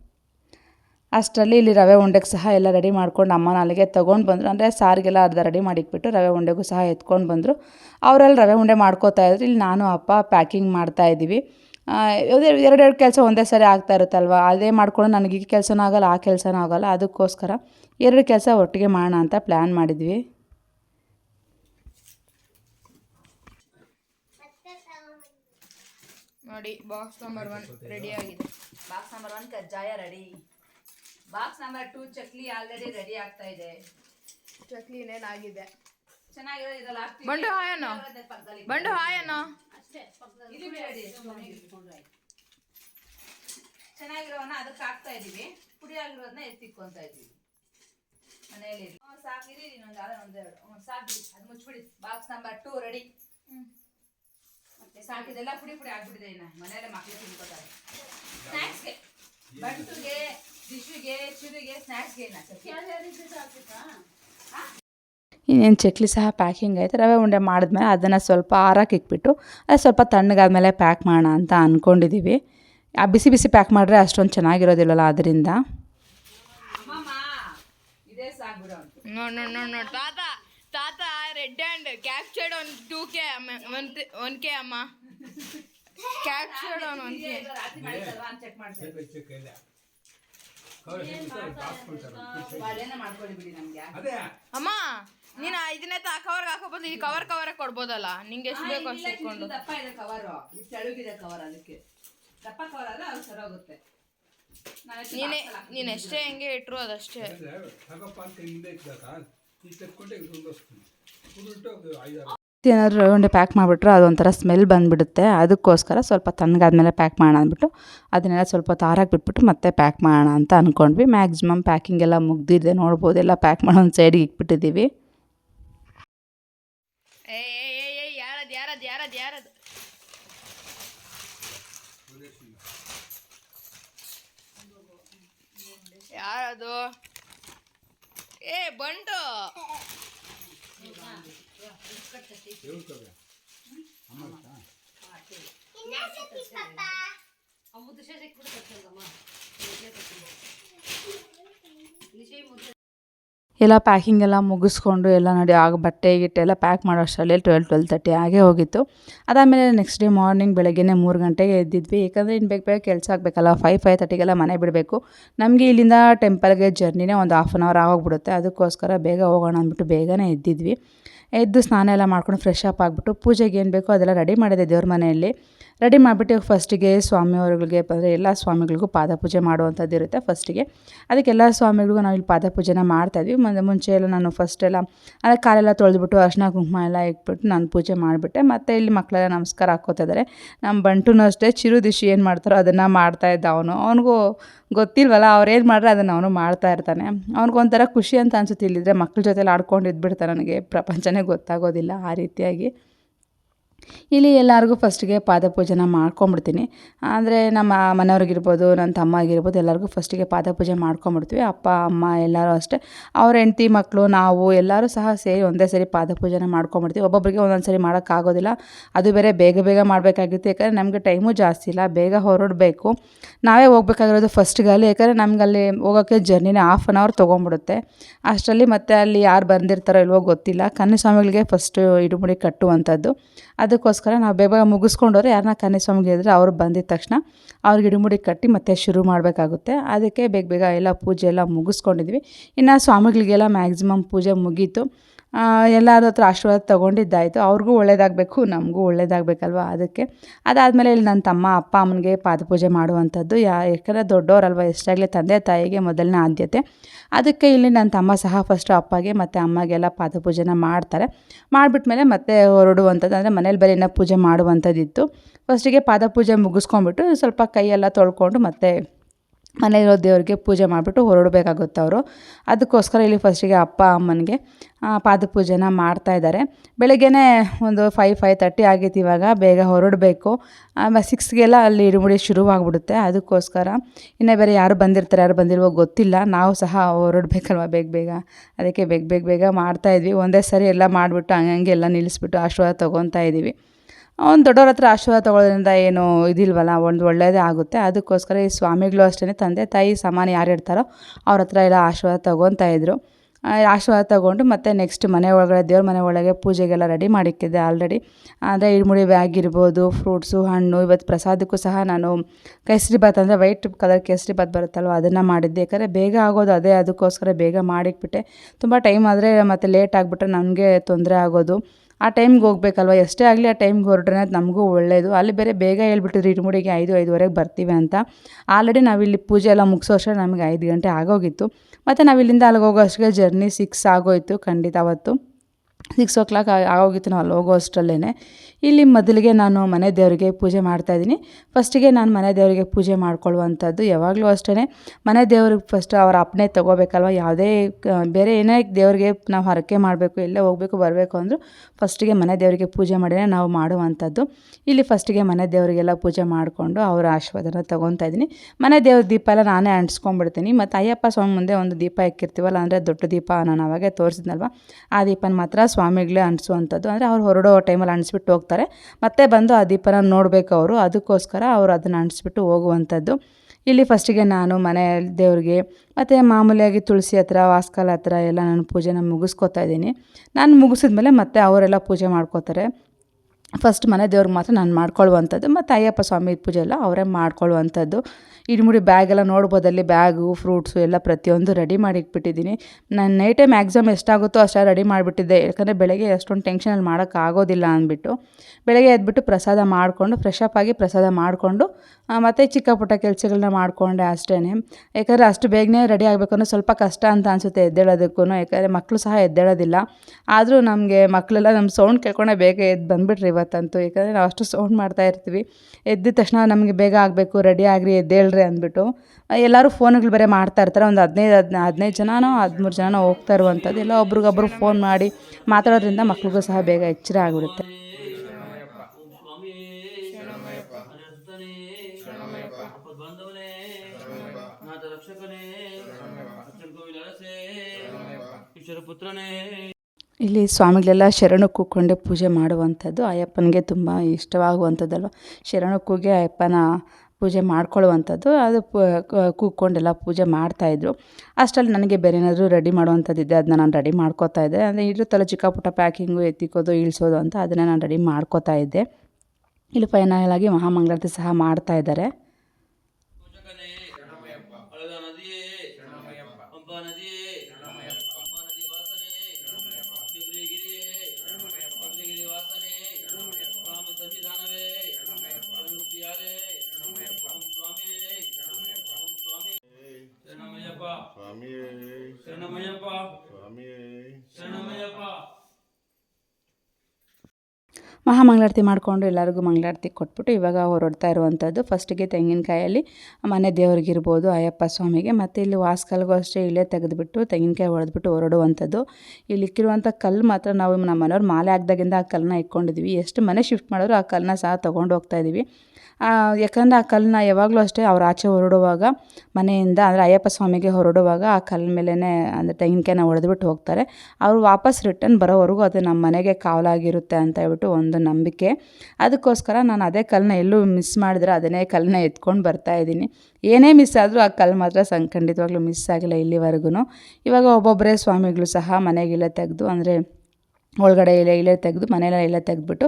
A: ಅಷ್ಟರಲ್ಲಿ ಇಲ್ಲಿ ರವೆ ಉಂಡೆಗೆ ಸಹ ಎಲ್ಲ ರೆಡಿ ಮಾಡ್ಕೊಂಡು ಅಮ್ಮನ ಅಲ್ಲಿಗೆ ತೊಗೊಂಡು ಬಂದರು. ಅಂದರೆ ಸಾರಿಗೆಲ್ಲ ಅರ್ಧ ರೆಡಿ ಮಾಡಿಕ್ಬಿಟ್ಟು ರವೆ ಉಂಡೆಗೂ ಸಹ ಎತ್ಕೊಂಡು ಬಂದರು. ಅವರಲ್ಲಿ ರವೆ ಉಂಡೆ ಮಾಡ್ಕೋತಾ ಇದ್ರು. ಇಲ್ಲಿ ನಾನು ಅಪ್ಪ ಪ್ಯಾಕಿಂಗ್ ಮಾಡ್ತಾ ಇದ್ದೀವಿ. ಎರಡೆರಡು ಕೆಲಸ ಒಂದೇ ಸರಿ ಆಗ್ತಾ ಇರುತ್ತಲ್ವ? ಅದೇ ಮಾಡ್ಕೊಂಡು ನನಗೆ ಈ ಕೆಲಸನೂ ಆಗಲ್ಲ ಆ ಕೆಲಸನೂ ಆಗಲ್ಲ. ಅದಕ್ಕೋಸ್ಕರ ಎರಡು ಕೆಲಸ ಒಟ್ಟಿಗೆ ಮಾಡೋಣ ಅಂತ ಪ್ಲ್ಯಾನ್ ಮಾಡಿದ್ವಿ.
D: ನೋಡಿ ಬಾಕ್ಸ್ ನಂಬರ್ ಒನ್ ರೆಡಿ ಆಗಿದೆ.
A: ಬಾಕ್ಸ್ ನಂಬರ್ ಒನ್ ಕಜ್ಜಾಯ ರೆಡಿ ಬಾಕ್ಸ್ ನಂಬರ್ ಟೂ ಚಕ್ಲಿ ಆಲ್ರೆಡಿ ರೆಡಿ ಆಗ್ತಾ ಇದೆ.
D: ಚಕ್ಲಿ ಇನ್ನೇನಾಗಿದೆ
A: ಚೆನ್ನಾಗಿರೋ ಇದೆಲ್ಲ
D: ಬಂಡು ಹಾಯನೋ? ಬಂಡು ಹಾಯನೋ?
A: ಚೆನ್ನಾಗಿರೋವನ್ನ ಅದಕ್ಕೆ ಹಾಕ್ತಾ ಇದೀವಿ. ಪುಡಿ ಆಗಿರೋದನ್ನ ಎತ್ತಿಕ್ಕೊಂತ ಇದೀವಿ. ಮನೆಯಲ್ಲಿ ಸಾಕಿರಿ ಇನ್ನೊಂದು ಯಾವ್ದೋ ಒಂದೆರಡು ಹ್ಞೂ ಸಾಕ್ಬಿಡಿ ಅದು ಮುಚ್ಬಿಡಿ. Box number two ready. ಮತ್ತೆ ಸಾಕಿದೆಲ್ಲ ಪುಡಿ ಪುಡಿ ಆಗ್ಬಿಟ್ಟಿದೆ ಇನ್ನ. ಮನೆಯಲ್ಲೇ ಮಕ್ಕಳು ತಿನ್ಕೋತಾರೆ. ಸ್ನ್ಯಾಕ್ಸ್ಗೆ ಬಂಟುಗೆ ದಿಶುಗೆ ಚಿರುಗೆ ಸ್ನ್ಯಾಕ್ಸ್ಗೆ ಇನ್ನ ಇನ್ನೇನು ಚಕ್ಲಿ ಸಹ ಪ್ಯಾಕಿಂಗ್ ಆಯಿತು. ರವೆ ಉಂಡೆ ಮಾಡಿದ್ಮೇಲೆ ಅದನ್ನು ಸ್ವಲ್ಪ ಆರಕ್ಕೆ ಇಕ್ಬಿಟ್ಟು ಅದು ಸ್ವಲ್ಪ ತಣ್ಣಗಾದ್ಮೇಲೆ ಪ್ಯಾಕ್ ಮಾಡೋಣ ಅಂತ ಅಂದ್ಕೊಂಡಿದ್ದೀವಿ ಆ ಬಿಸಿ ಬಿಸಿ ಪ್ಯಾಕ್ ಮಾಡಿದ್ರೆ ಅಷ್ಟೊಂದು ಚೆನ್ನಾಗಿರೋದಿಲ್ಲಲ್ಲ ಅದರಿಂದ.
D: ತಾತ red hand captured one two K one one K ಅಮ್ಮ. ಕ್ಯಾಪ್ಚರ್ಡ್ ಒನ್ ಒನ್ ಕೆ ಅಮ್ಮ ನೀನು ಇದನ್ನೇ ತಾ ಕವರ್ಗೆ ಹಾಕೋಬೋದು ಈ ಕವರ್ ಕವರೇ ಕೊಡ್ಬೋದಲ್ಲ? ನಿಂಗೆ ಎಷ್ಟು ಬೇಕು ಅಷ್ಟು ಇಟ್ಕೊಂಡು.
A: ದಪ್ಪ ಇದೆ ಕವರ್ ಇದು ತೆಳುಗಿದೆ ಕವರ್ ಅದಕ್ಕೆ. ದಪ್ಪ ಕವರ್ ಆದ್ರೆ ಅದು ಸರೋಗುತ್ತೆ
D: ನೀನೆ ನೀನು ಎಷ್ಟೇ ಹೆಂಗೆ ಇಟ್ರು ಅದಷ್ಟೇ.
E: ಅಂತ ಹಿಂದೆ ಇದ್ದಾಗ ಈ ತೆಕ್ಕೊಂಡೆ ಇದೊಂದು ವಸ್ತು. ಉದುರಿಟ್ಟು ಐದಾರು.
A: ಏನಾದರೂ ರವೆ ಉಂಡೆ ಪ್ಯಾಕ್ ಮಾಡಿಬಿಟ್ರೆ ಅದೊಂಥರ ಸ್ಮೆಲ್ ಬಂದುಬಿಡುತ್ತೆ. ಅದಕ್ಕೋಸ್ಕರ ಸ್ವಲ್ಪ ತಣ್ಣಗಾದ್ಮೇಲೆ ಪ್ಯಾಕ್ ಮಾಡೋಣ ಅಂದ್ಬಿಟ್ಟು ಅದನ್ನೆಲ್ಲ ಸ್ವಲ್ಪ ತಾರಾಗಿ ಬಿಟ್ಬಿಟ್ಟು ಮತ್ತೆ ಪ್ಯಾಕ್ ಮಾಡೋಣ ಅಂತ ಅಂದ್ಕೊಂಡ್ವಿ ಮ್ಯಾಕ್ಸಿಮಮ್ ಪ್ಯಾಕಿಂಗ್ ಎಲ್ಲ ಮುಗ್ದಿದೆ, ನೋಡ್ಬೋದು. ಎಲ್ಲ ಪ್ಯಾಕ್ ಮಾಡೋ ಒಂದು ಸೈಡಿಗೆ ಇಟ್ಬಿಟ್ಟಿದ್ದೀವಿ.
D: ಏ ಏ ಏ
A: ಎಲ್ಲ ಪ್ಯಾಕಿಂಗ್ ಎಲ್ಲ ಮುಗಿಸ್ಕೊಂಡು ಎಲ್ಲ ನೋಡಿ, ಆಗ ಬಟ್ಟೆ ಗಿಟ್ಟೆ ಎಲ್ಲ ಪ್ಯಾಕ್ ಮಾಡೋ ಅಷ್ಟರಲ್ಲಿ ಟ್ವೆಲ್ ಟ್ವೆಲ್ ತರ್ಟಿ ಆಗೇ ಹೋಗಿತ್ತು. ಅದಾದಮೇಲೆ ನೆಕ್ಸ್ಟ್ ಡೇ ಮಾರ್ನಿಂಗ್ ಬೆಳಗ್ಗೆನೇ ಮೂರು ಗಂಟೆಗೆ ಎದ್ದಿದ್ವಿ. ಏಕೆಂದರೆ ಇನ್ನು ಬೇಗ ಬೇಗ ಕೆಲಸ ಆಗಬೇಕಲ್ಲ ಫೈವ್ ಫೈವ್ ತರ್ಟಿಗೆಲ್ಲ ಮನೆ ಬಿಡಬೇಕು. ನಮಗೆ ಇಲ್ಲಿಂದ ಟೆಂಪಲ್ಗೆ ಜರ್ನಿನೇ ಒಂದು ಹಾಫ್ ಆನ್ ಅವರ್ ಆಗೋಗ್ಬಿಡುತ್ತೆ. ಅದಕ್ಕೋಸ್ಕರ ಬೇಗ ಹೋಗೋಣ ಅಂದ್ಬಿಟ್ಟು ಬೇಗನೆ ಎದ್ದಿದ್ವಿ. ಎದ್ದು ಸ್ನಾನ ಎಲ್ಲ ಮಾಡ್ಕೊಂಡು ಫ್ರೆಶ್ ಅಪ್ ಆಗಿಬಿಟ್ಟು ಪೂಜೆಗೆ ಏನು ಬೇಕೋ ಅದೆಲ್ಲ ರೆಡಿ ಮಾಡಿದೆ ದೇವ್ರ ಮನೆಯಲ್ಲಿ. ರೆಡಿ ಮಾಡಿಬಿಟ್ಟು ಫಸ್ಟಿಗೆ ಸ್ವಾಮಿಯವ್ರಿಗೆ ಅಂದರೆ ಎಲ್ಲ ಸ್ವಾಮಿಗಳಿಗೂ ಪಾದ ಪೂಜೆ ಮಾಡುವಂಥದ್ದು ಇರುತ್ತೆ ಫಸ್ಟಿಗೆ ಅದಕ್ಕೆ ಎಲ್ಲ ಸ್ವಾಮಿಗಳಿಗೂ ನಾವು ಇಲ್ಲಿ ಪಾದ ಪೂಜೆನ ಮಾಡ್ತಾಯಿದ್ವಿ ಮುಂದೆ ಮುಂಚೆ ಎಲ್ಲ ನಾನು ಫಸ್ಟ್ ಎಲ್ಲ ಅಂದರೆ ಕಾಲೆಲ್ಲ ತೊಳೆದುಬಿಟ್ಟು ಅರ್ಶಿನ ಕುಂಕುಮ ಎಲ್ಲ ಇಟ್ಬಿಟ್ಟು ನಾನು ಪೂಜೆ ಮಾಡಿಬಿಟ್ಟೆ. ಮತ್ತು ಇಲ್ಲಿ ಮಕ್ಕಳೆಲ್ಲ ನಮಸ್ಕಾರ ಹಾಕೋತಿದ್ದಾರೆ ನಮ್ಮ ಬಂಟುನೂ ಅಷ್ಟೇ ಚಿರು ದಿಶಿ ಏನು ಮಾಡ್ತಾರೋ ಅದನ್ನು ಮಾಡ್ತಾ ಇದ್ದ ಅವನು. ಅವನಿಗೂ ಗೊತ್ತಿಲ್ವಲ್ಲ, ಅವ್ರು ಏನು ಮಾಡ್ರೆ ಅದನ್ನು ಅವನು ಮಾಡ್ತಾ ಇರ್ತಾನೆ. ಅವ್ನಿಗೊಂಥರ ಖುಷಿ ಅಂತ ಅನ್ಸುತ್ತೆ, ಇಲ್ಲಿದ್ರೆ ಮಕ್ಕಳ ಜೊತೆಲಿ ಆಡ್ಕೊಂಡು ಇದ್ಬಿಡ್ತಾನೆ ನನಗೆ ಪ್ರಪಂಚನೇ. ಗೊತ್ತಾಗೋದಿಲ್ಲ ಆ ರೀತಿಯಾಗಿ. ಇಲ್ಲಿ ಎಲ್ಲರಿಗೂ ಫಸ್ಟಿಗೆ ಪಾದಪೂಜೆನ ಮಾಡ್ಕೊಂಬಿಡ್ತೀನಿ. ಅಂದರೆ ನಮ್ಮ ಮನೆಯವ್ರಿಗಿರ್ಬೋದು ನನ್ನ ತಮ್ಮ ಆಗಿರ್ಬೋದು ಎಲ್ಲರಿಗೂ ಫಸ್ಟಿಗೆ ಪಾದಪೂಜೆ ಮಾಡ್ಕೊಂಬಿಡ್ತೀವಿ. ಅಪ್ಪ, ಅಮ್ಮ ಎಲ್ಲರೂ ಅಷ್ಟೇ. ಅವ್ರ ಹೆಂಡತಿ ಮಕ್ಕಳು ನಾವು ಎಲ್ಲರೂ ಸಹ ಸೇರಿ ಒಂದೇ ಸರಿ ಪಾದಪೂಜೆನ ಮಾಡ್ಕೊಂಬಿಡ್ತೀವಿ. ಒಬ್ಬೊಬ್ಬರಿಗೆ ಒಂದೊಂದು ಸರಿ ಮಾಡೋಕ್ಕಾಗೋದಿಲ್ಲ ಅದು ಬೇರೆ ಬೇಗ ಬೇಗ ಮಾಡಬೇಕಾಗಿತ್ತು. ಯಾಕಂದರೆ ನಮಗೆ ಟೈಮು ಜಾಸ್ತಿ ಇಲ್ಲ. ಬೇಗ ಹೊರಡಬೇಕು. ನಾವೇ ಹೋಗ್ಬೇಕಾಗಿರೋದು ಫಸ್ಟ್ಗೆ ಅಲ್ಲಿ ಯಾಕಂದರೆ ನಮ್ಗೆ ಅಲ್ಲಿ ಹೋಗೋಕ್ಕೆ ಜರ್ನಿನೇ ಹಾಫ್ ಆನ್ ಅವರ್ ತೊಗೊಂಬಿಡುತ್ತೆ. ಅಷ್ಟರಲ್ಲಿ ಮತ್ತೆ ಅಲ್ಲಿ ಯಾರು ಬಂದಿರ್ತಾರೋ ಇಲ್ವೋ ಗೊತ್ತಿಲ್ಲ. ಕನ್ಯಸ್ವಾಮಿಗಳಿಗೆ ಫಸ್ಟು ಇಡುಮುಡಿ ಕಟ್ಟುವಂಥದ್ದು ಅದಕ್ಕೋಸ್ಕರ ನಾವು ಬೇಗ ಮುಗಿಸ್ಕೊಂಡವ್ರೆ ಯಾರನ್ನ ಕನ್ಯಸ್ವಾಮಿಗೆ ಇದ್ದರೆ ಅವ್ರು ಬಂದಿದ ತಕ್ಷಣ ಅವ್ರಿಗೆ ಗಿಡಮುಡಿ ಕಟ್ಟಿ ಮತ್ತೆ ಶುರು ಮಾಡಬೇಕಾಗುತ್ತೆ. ಅದಕ್ಕೆ ಬೇಗ ಬೇಗ ಎಲ್ಲ ಪೂಜೆ ಎಲ್ಲ ಮುಗಿಸ್ಕೊಂಡಿದ್ವಿ. ಇನ್ನು ಸ್ವಾಮಿಗಳಿಗೆಲ್ಲ ಮ್ಯಾಕ್ಸಿಮಮ್ ಪೂಜೆ ಮುಗೀತು. ಎಲ್ಲರ ಹತ್ರ ಆಶೀರ್ವಾದ ತೊಗೊಂಡಿದ್ದಾಯಿತು. ಅವ್ರಿಗೂ ಒಳ್ಳೇದಾಗಬೇಕು, ನಮಗೂ ಒಳ್ಳೇದಾಗಬೇಕಲ್ವ ಅದಕ್ಕೆ. ಅದಾದಮೇಲೆ ಇಲ್ಲಿ ನನ್ನ ತಮ್ಮ, ಅಪ್ಪ ಅಮ್ಮನಿಗೆ ಪಾದಪೂಜೆ ಮಾಡುವಂಥದ್ದು. ಯಾ, ಯಾಕಂದರೆ ದೊಡ್ಡವರಲ್ವ ಎಷ್ಟಾಗಲಿ ತಂದೆ ತಾಯಿಗೆ ಮೊದಲನೇ ಆದ್ಯತೆ. ಅದಕ್ಕೆ ಇಲ್ಲಿ ನನ್ನ ತಮ್ಮ ಸಹ ಫಸ್ಟು ಅಪ್ಪಗೆ ಮತ್ತು ಅಮ್ಮಗೆಲ್ಲ ಪಾದಪೂಜೆನ ಮಾಡ್ತಾರೆ. ಮಾಡಿಬಿಟ್ಮೇಲೆ ಮತ್ತೆ ಹೊರಡುವಂಥದ್ದು, ಅಂದರೆ ಮನೇಲಿ ಬರೀ ಪೂಜೆ ಮಾಡುವಂಥದ್ದಿತ್ತು. ಫಸ್ಟಿಗೆ ಪಾದಪೂಜೆ ಮುಗಿಸ್ಕೊಂಬಿಟ್ಟು ಸ್ವಲ್ಪ ಕೈಯೆಲ್ಲ ತೊಳ್ಕೊಂಡು ಮತ್ತೆ ಮನೆಯಿರೋ ದೇವರಿಗೆ ಪೂಜೆ ಮಾಡಿಬಿಟ್ಟು ಹೊರಡಬೇಕಾಗುತ್ತೆ ಅವರು. ಅದಕ್ಕೋಸ್ಕರ ಇಲ್ಲಿ ಫಸ್ಟಿಗೆ ಅಪ್ಪ, ಅಮ್ಮನಿಗೆ ಪಾದ ಪೂಜೆನ ಮಾಡ್ತಾಯಿದ್ದಾರೆ ಬೆಳಗ್ಗೆನೇ ಒಂದು ಫೈವ್ ಫೈವ್ ತರ್ಟಿ ಆಗೈತೆ ಇವಾಗ, ಬೇಗ ಹೊರಡಬೇಕು. ಆಮೇಲೆ ಸಿಕ್ಸ್ಗೆಲ್ಲ ಅಲ್ಲಿ ಇರುಮುಡಿ ಶುರುವಾಗ್ಬಿಡುತ್ತೆ. ಅದಕ್ಕೋಸ್ಕರ ಇನ್ನೇ ಬೇರೆ ಯಾರು ಬಂದಿರ್ತಾರೆ, ಯಾರು ಬಂದಿಲ್ವೋ ಗೊತ್ತಿಲ್ಲ. ನಾವು ಸಹ ಹೊರಡಬೇಕಲ್ವ ಬೇಗ ಬೇಗ? ಅದಕ್ಕೆ ಬೇಗ ಬೇಗ ಬೇಗ ಮಾಡ್ತಾಯಿದ್ವಿ ಒಂದೇ ಸರಿ ಎಲ್ಲ ಮಾಡಿಬಿಟ್ಟು ಹಂಗಂಗೆ ಎಲ್ಲ ನಿಲ್ಲಿಸ್ಬಿಟ್ಟು ಆಶೀರ್ವಾದ ತೊಗೊತಾ ಇದ್ದೀವಿ. ಒಂದು ದೊಡ್ಡವ್ರ ಹತ್ರ ಆಶೀರ್ವಾದ ತೊಗೊಳೋದ್ರಿಂದ ಏನು ಇದಿಲ್ವಲ್ಲ ಒಂದು ಒಳ್ಳೆಯದೇ ಆಗುತ್ತೆ. ಅದಕ್ಕೋಸ್ಕರ ಈ ಸ್ವಾಮಿಗಳು ಅಷ್ಟೇ ತಂದೆ ತಾಯಿ ಸಮಾನ ಯಾರು ಇರ್ತಾರೋ ಅವ್ರ ಹತ್ರ ಎಲ್ಲ ಆಶೀರ್ವಾದ ತೊಗೊತಾ ಇದ್ರು. ಆ, ಆಶೀರ್ವಾದ ತೊಗೊಂಡು ಮತ್ತೆ ನೆಕ್ಸ್ಟ್ ಮನೆ ಒಳಗಡೆ ದೇವ್ರ ಮನೆ ಒಳಗೆ ಪೂಜೆಗೆಲ್ಲ ರೆಡಿ ಮಾಡಿಕ್ಕಿದ್ದೆ ಆಲ್ರೆಡಿ ಅಂದರೆ ಬ್ಯಾಗ್ ಇರ್ಬೋದು ಫ್ರೂಟ್ಸು ಹಣ್ಣು ಇವತ್ತು ಪ್ರಸಾದಕ್ಕೂ ಸಹ ನಾನು ಕೇಸರಿ ಬಾತ್ ಅಂದರೆ ವೈಟ್ ಕಲರ್ ಕೇಸರಿ ಬಾತ್ ಬರುತ್ತಲ್ವ ಅದನ್ನು ಮಾಡಿದ್ದೆ. ಯಾಕಂದರೆ ಬೇಗ ಆಗೋದು ಅದೇ ಅದಕ್ಕೋಸ್ಕರ ಬೇಗ ಮಾಡಿಕ್ಬಿಟ್ಟೆ ತುಂಬ ಟೈಮ್ ಆದರೆ ಮತ್ತು ಲೇಟ್ ಆಗಿಬಿಟ್ರೆ ನನಗೆ ತೊಂದರೆ ಆಗೋದು. ಆ ಟೈಮ್ಗೆ ಹೋಗ್ಬೇಕಲ್ವ? ಎಷ್ಟೇ ಆಗಲಿ ಆ ಟೈಮ್ಗೆ ಹೊರಟ್ರೆ ನಮಗೂ ಒಳ್ಳೆಯದು ಅಲ್ಲಿ ಬೇರೆ ಬೇಗ ಹೇಳ್ಬಿಟ್ಟಿದ್ರು ಇರುಮುಡಿಗೆ ಐದು ಐದುವರೆಗೆ ಬರ್ತೀವಿ ಅಂತ. ಆಲ್ರೆಡಿ ನಾವಿಲ್ಲಿ ಪೂಜೆ ಎಲ್ಲ ಮುಗಿಸೋ ನಮಗೆ ಐದು ಗಂಟೆ ಆಗೋಗಿತ್ತು. ಮತ್ತು ನಾವು ಇಲ್ಲಿಂದ ಅಲ್ಲಿಗೆ ಹೋಗೋ ಅಷ್ಟಿಗೆ ಜರ್ನಿ ಸಿಕ್ಸ್ ಆಗೋಯಿತು ಖಂಡಿತ ಅವತ್ತು. ಸಿಕ್ಸ್ ಓ ಕ್ಲಾಕ್ ಆಗೋಗಿತ್ತು ನಾವು ಅಲ್ಲಿ ಹೋಗೋ ಅಷ್ಟರಲ್ಲೇ ಇಲ್ಲಿ ಮೊದಲಿಗೆ ನಾನು ಮನೆ ದೇವರಿಗೆ ಪೂಜೆ ಮಾಡ್ತಾಯಿದ್ದೀನಿ ಫಸ್ಟಿಗೆ ನಾನು ಮನೆ ದೇವರಿಗೆ ಪೂಜೆ ಮಾಡ್ಕೊಳ್ಳುವಂಥದ್ದು ಯಾವಾಗಲೂ ಅಷ್ಟೇ ಮನೆ ದೇವ್ರಿಗೆ ಫಸ್ಟ್ ಅವರ ಅಪ್ಪನೆ ತೊಗೋಬೇಕಲ್ವ? ಯಾವುದೇ ಬೇರೆ ಏನೇ ದೇವ್ರಿಗೆ ನಾವು ಹರಕೆ ಮಾಡಬೇಕು, ಎಲ್ಲೇ ಹೋಗಬೇಕು, ಬರಬೇಕು ಅಂದರೂ ಫಸ್ಟಿಗೆ ಮನೆ ದೇವರಿಗೆ ಪೂಜೆ ಮಾಡಿನೇ ನಾವು ಮಾಡುವಂಥದ್ದು. ಇಲ್ಲಿ ಫಸ್ಟಿಗೆ ಮನೆ ದೇವರಿಗೆಲ್ಲ ಪೂಜೆ ಮಾಡಿಕೊಂಡು ಅವರ ಆಶೀರ್ವಾದನ ತೊಗೊತಾ ಇದ್ದೀನಿ. ಮನೆ ದೇವ್ರ ದೀಪ ಎಲ್ಲ ನಾನೇ ಅಂಟಿಸ್ಕೊಂಡ್ಬಿಡ್ತೀನಿ. ಮತ್ತು ಅಯ್ಯಪ್ಪ ಸ್ವಾಮಿ ಮುಂದೆ ಒಂದು ದೀಪ ಇಕ್ಕಿರ್ತೀವಲ್ಲ ಅಂದರೆ ದೊಡ್ಡ ದೀಪ ನಾನು ಅವಾಗೆ ತೋರಿಸಿದ್ನಲ್ವ? ಆ ದೀಪನ ಮಾತ್ರ ಸ್ವಾಮಿಗಳೇ ಅಂಟಿಸುವಂಥದ್ದು. ಅಂದರೆ ಅವ್ರು ಹೊರಡೋ ಟೈಮಲ್ಲಿ ಅಂಟಿಸ್ಬಿಟ್ಟು ಹೋಗ್ತಾರೆ ಮತ್ತೆ ಬಂದು ಆ ದೀಪನ ನೋಡಬೇಕು ಅವರು. ಅದಕ್ಕೋಸ್ಕರ ಅವರು ಅದನ್ನು ಅಂಟಿಸ್ಬಿಟ್ಟು ಹೋಗುವಂಥದ್ದು. ಇಲ್ಲಿ ಫಸ್ಟಿಗೆ ನಾನು ಮನೆ ದೇವ್ರಿಗೆ ಮತ್ತು ಮಾಮೂಲಿಯಾಗಿ ತುಳಸಿ ಹತ್ರ, ವಾಸ್ಕಲ್ ಹತ್ರ ಎಲ್ಲ ನಾನು ಪೂಜೆನ ಮುಗಿಸ್ಕೊತಾ ಇದ್ದೀನಿ. ನಾನು ಮುಗಿಸಿದ್ಮೇಲೆ ಮತ್ತೆ ಅವರೆಲ್ಲ ಪೂಜೆ ಮಾಡ್ಕೋತಾರೆ. ಫಸ್ಟ್ ಮನೆ ದೇವ್ರಿಗೆ ಮಾತ್ರ ನಾನು ಮಾಡ್ಕೊಳ್ಳುವಂಥದ್ದು ಮತ್ತು ಅಯ್ಯಪ್ಪ ಸ್ವಾಮಿ ಪೂಜೆ ಎಲ್ಲ ಅವರೇ ಮಾಡ್ಕೊಳ್ಳುವಂಥದ್ದು ಎಲ್ಲ ಬ್ಯಾಗೆಲ್ಲ ನೋಡ್ಬೋದಲ್ಲಿ ಬ್ಯಾಗು ಫ್ರೂಟ್ಸು ಎಲ್ಲ ಪ್ರತಿಯೊಂದು ರೆಡಿ ಮಾಡಿ ಇಟ್ಬಿಟ್ಟಿದ್ದೀನಿ. ನಾನು ನೈಟೇ ಮ್ಯಾಕ್ಸಿಮಮ್ ಎಷ್ಟಾಗುತ್ತೋ ಅಷ್ಟು ರೆಡಿ ಮಾಡಿಬಿಟ್ಟಿದ್ದೆ, ಯಾಕಂದರೆ ಬೆಳಗ್ಗೆ ಅಷ್ಟೊಂದು ಟೆನ್ಷನಲ್ಲಿ ಮಾಡೋಕ್ಕಾಗೋದಿಲ್ಲ ಅಂದ್ಬಿಟ್ಟು. ಬೆಳಗ್ಗೆ ಎದ್ಬಿಟ್ಟು ಪ್ರಸಾದ ಮಾಡಿಕೊಂಡು ಫ್ರೆಶ್ ಅಪ್ ಆಗಿ ಪ್ರಸಾದ ಮಾಡಿಕೊಂಡು ಮತ್ತು ಚಿಕ್ಕ ಪುಟ್ಟ ಕೆಲಸಗಳನ್ನ ಮಾಡಿಕೊಂಡೆ ಅಷ್ಟೇ ಯಾಕಂದರೆ ಅಷ್ಟು ಬೇಗನೆ ರೆಡಿ ಆಗಬೇಕು ಅನ್ನೋ ಸ್ವಲ್ಪ ಕಷ್ಟ ಅಂತ ಅನಿಸುತ್ತೆ ಎದ್ದೇಳೋದಕ್ಕೂ ಯಾಕಂದರೆ ಮಕ್ಕಳು ಸಹ ಎದ್ದೇಳೋದಿಲ್ಲ. ಆದರೂ ನಮಗೆ ಮಕ್ಕಳೆಲ್ಲ ನಮ್ಮ ಸೌಂಡ್ ಕೇಳ್ಕೊಂಡೆ ಬೇಗ ಎದ್ದು ಬಂದುಬಿಟ್ರಿ ಇವತ್ತಂತೂ. ಯಾಕಂದರೆ ನಾವು ಅಷ್ಟು ಸೌಂಡ್ ಮಾಡ್ತಾ ಇರ್ತೀವಿ. ಎದ್ದ ತಕ್ಷಣ ನಮಗೆ ಬೇಗ ಆಗಬೇಕು ರೆಡಿ ಆಗ್ರಿ, ಎದ್ದೇಳ್ರಿ ಅಂದ್ಬಿಟ್ಟು. ಎಲ್ಲರೂ ಫೋನ್ಗಳು ಬೇರೆ ಮಾಡ್ತಾ ಇರ್ತಾರೆ. ಒಂದು ಹದಿನೈದು ಹದಿನ ಹದಿನೈದು ಜನನೋ, ಹದಿಮೂರು ಜನನೋ ಹೋಗ್ತಾ ಇರುವಂಥದ್ದು. ಎಲ್ಲ ಒಬ್ರಿಗೊಬ್ರು ಫೋನ್ ಮಾಡಿ ಮಾತಾಡೋದ್ರಿಂದ ಮಕ್ಳಿಗೂ ಸಹ ಬೇಗ ಎಚ್ಚರ ಆಗಿಬಿಡುತ್ತೆ. ಇಲ್ಲಿ ಸ್ವಾಮಿಗಳೆಲ್ಲ ಶರಣು ಕೂತ್ಕೊಂಡೆ ಪೂಜೆ ಮಾಡುವಂಥದ್ದು. ಅಯ್ಯಪ್ಪನಿಗೆ ತುಂಬ ಇಷ್ಟವಾಗುವಂಥದ್ದಲ್ವ? ಶರಣು ಕೂಗಿ ಅಯ್ಯಪ್ಪನ ಪೂಜೆ ಮಾಡ್ಕೊಳ್ಳುವಂಥದ್ದು. ಅದು ಕೂಕೊಂಡೆಲ್ಲ ಪೂಜೆ ಮಾಡ್ತಾಯಿದ್ರು ಅಷ್ಟರಲ್ಲಿ ನನಗೆ ಬೇರೆ ಏನಾದರೂ ರೆಡಿ ಮಾಡುವಂಥದ್ದಿದೆ ಅದನ್ನ ನಾನು ರೆಡಿ ಮಾಡ್ಕೋತಾ ಇದ್ದೆ. ಅಂದರೆ ಇರುತ್ತಲ್ಲ ಚಿಕ್ಕ ಪುಟ್ಟ ಪ್ಯಾಕಿಂಗು ಎತ್ತಿಕೋದು, ಇಳಿಸೋದು ಅಂತ ಅದನ್ನು ನಾನು ರೆಡಿ ಮಾಡ್ಕೋತಾ ಇದ್ದೆ. ಇಲ್ಲಿ ಫೈನಲ್ ಆಗಿ ಮಹಾಮಂಗಳಾರತಿ ಸಹ ಮಾಡ್ತಾ ಇದ್ದಾರೆ.
F: Familiar. Eh. Send them in your pop. Familiar. Eh. Send
G: them
F: in
G: your
F: pop.
A: ಮಹಾಮಂಗಳಾರತಿ ಮಾಡಿಕೊಂಡು ಎಲ್ಲರಿಗೂ ಮಂಗಳಾರತಿ ಕೊಟ್ಬಿಟ್ಟು ಇವಾಗ ಹೊರಡ್ತಾ ಇರುವಂಥದ್ದು. ಫಸ್ಟಿಗೆ ತೆಂಗಿನಕಾಯಲ್ಲಿ ಮನೆ ದೇವರಿಗಿರ್ಬೋದು ಅಯ್ಯಪ್ಪ ಸ್ವಾಮಿಗೆ. ಮತ್ತು ಇಲ್ಲಿ ವಾಸ್ಕಲ್ಗೂ ಅಷ್ಟೇ ಇಲ್ಲೇ ತೆಗೆದುಬಿಟ್ಟು ತೆಂಗಿನಕಾಯಿ ಹೊಡೆದ್ಬಿಟ್ಟು ಹೊರಡುವಂಥದ್ದು. ಇಲ್ಲಿ ಇಕ್ಕಿರುವಂಥ ಕಲ್ಲು ಮಾತ್ರ ನಾವು ನಮ್ಮ ಮನೆಯವ್ರು ಮಾಲೆ ಹಾಕ್ದಾಗಿಂದ ಆ ಕಲ್ಲನ್ನ ಇಟ್ಕೊಂಡಿದ್ವಿ. ಎಷ್ಟು ಮನೆ ಶಿಫ್ಟ್ ಮಾಡಿದ್ರು ಆ ಕಲ್ಲನ್ನ ಸಹ ತೊಗೊಂಡು ಹೋಗ್ತಾ ಇದ್ದೀವಿ ಯಾಕಂದರೆ ಆ ಕಲ್ಲನ್ನ ಯಾವಾಗಲೂ ಅಷ್ಟೇ ಅವ್ರು ಆಚೆ ಹೊರಡುವಾಗ ಮನೆಯಿಂದ, ಅಂದರೆ ಅಯ್ಯಪ್ಪ ಸ್ವಾಮಿಗೆ ಹೊರಡುವಾಗ ಆ ಕಲ್ಲ ಮೇಲೇ ಅಂದರೆ ತೆಂಗಿನಕಾಯಿನ ಹೊಡೆದ್ಬಿಟ್ಟು ಹೋಗ್ತಾರೆ. ಅವರು ವಾಪಸ್ ರಿಟರ್ನ್ ಬರೋವರೆಗೂ ಅದು ನಮ್ಮ ಮನೆಗೆ ಕಾವಲಾಗಿರುತ್ತೆ ಅಂತ ಹೇಳ್ಬಿಟ್ಟು ಒಂದು ನಂಬಿಕೆ. ಅದಕ್ಕೋಸ್ಕರ ನಾನು ಅದೇ ಕಲ್ಲನ್ನ ಎಲ್ಲೂ ಮಿಸ್ ಮಾಡಿದ್ರೆ ಅದನ್ನೇ ಕಲ್ಲನ್ನ ಎತ್ಕೊಂಡು ಬರ್ತಾ ಇದ್ದೀನಿ. ಏನೇ ಮಿಸ್ ಆದರೂ ಆ ಕಲ್ಲು ಮಾತ್ರ ಸಂ ಖಂಡಿತವಾಗ್ಲೂ ಮಿಸ್ ಆಗಿಲ್ಲ ಇಲ್ಲಿವರೆಗೂ ಇವಾಗ ಒಬ್ಬೊಬ್ಬರೇ ಸ್ವಾಮಿಗಳು ಸಹ ಮನೆಗೆಲ್ಲ ತೆಗೆದು ಅಂದರೆ ಒಳಗಡೆ ಇಲ್ಲೇ ಇಲ್ಲೇ ತೆಗೆದು ಮನೆಯಲ್ಲೇ ಇಲ್ಲೇ ತೆಗೆದ್ಬಿಟ್ಟು